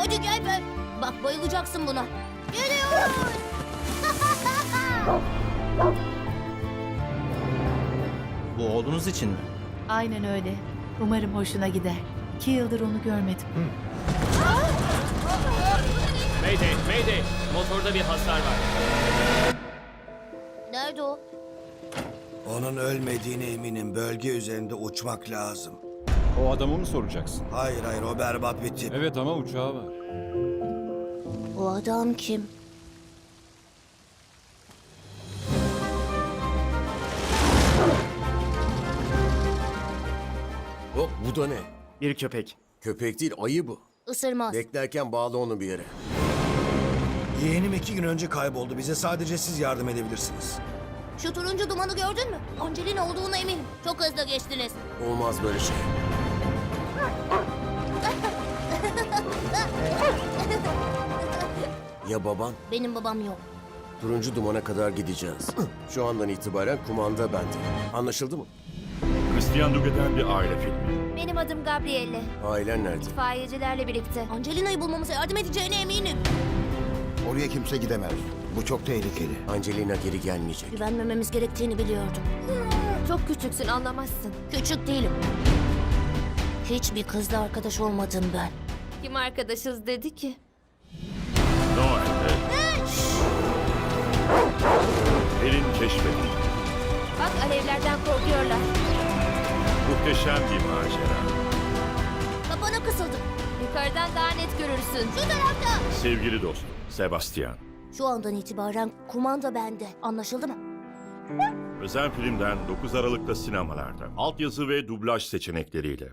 Hadi gel be. Bak bayılacaksın buna. Geliyor. Bu oğlunuz için mi? Aynen öyle. Umarım hoşuna gider. İki yıldır onu görmedim. Mayday, Mayday. Motorda bir hasar var. Nerede o? Onun ölmediğine eminim. Bölge üzerinde uçmak lazım. O adamı mı soracaksın? Hayır hayır o berbat bir tip. Evet ama uçağı var. O adam kim? Hop bu da ne? Bir köpek. Köpek değil ayı bu. Isırmaz. Beklerken bağla onu bir yere. Yeğenim iki gün önce kayboldu. Bize sadece siz yardım edebilirsiniz. Şu turuncu dumanı gördün mü? Angelina olduğuna eminim. Çok hızlı geçtiniz. Olmaz böyle şey. Ya baban? Benim babam yok. Turuncu dumana kadar gideceğiz. Şu andan itibaren kumanda bende. Anlaşıldı mı? Christian Duguet'ten bir aile filmi. Benim adım Gabrielle. Ailen nerede? İtfaiyecilerle birlikte. Angelina'yı bulmamıza yardım edeceğine eminim. Oraya kimse gidemez. Bu çok tehlikeli. Angelina geri gelmeyecek. Güvenmememiz gerektiğini biliyordum. Çok küçüksün anlamazsın. Küçük değilim. Hiçbir kızla arkadaş olmadım ben. Kim arkadaşız dedi ki? Noel'de Derin keşfedildi. Bak alevlerden korkuyorlar. Muhteşem bir macera. Kapana kısıldım. Yukarıdan daha net görürsün. Şu tarafta. Sevgili dostum, Sebastian. Şu andan itibaren kumanda bende. Anlaşıldı mı? Özel filmden 9 Aralık'ta sinemalarda. Altyazı ve dublaj seçenekleriyle.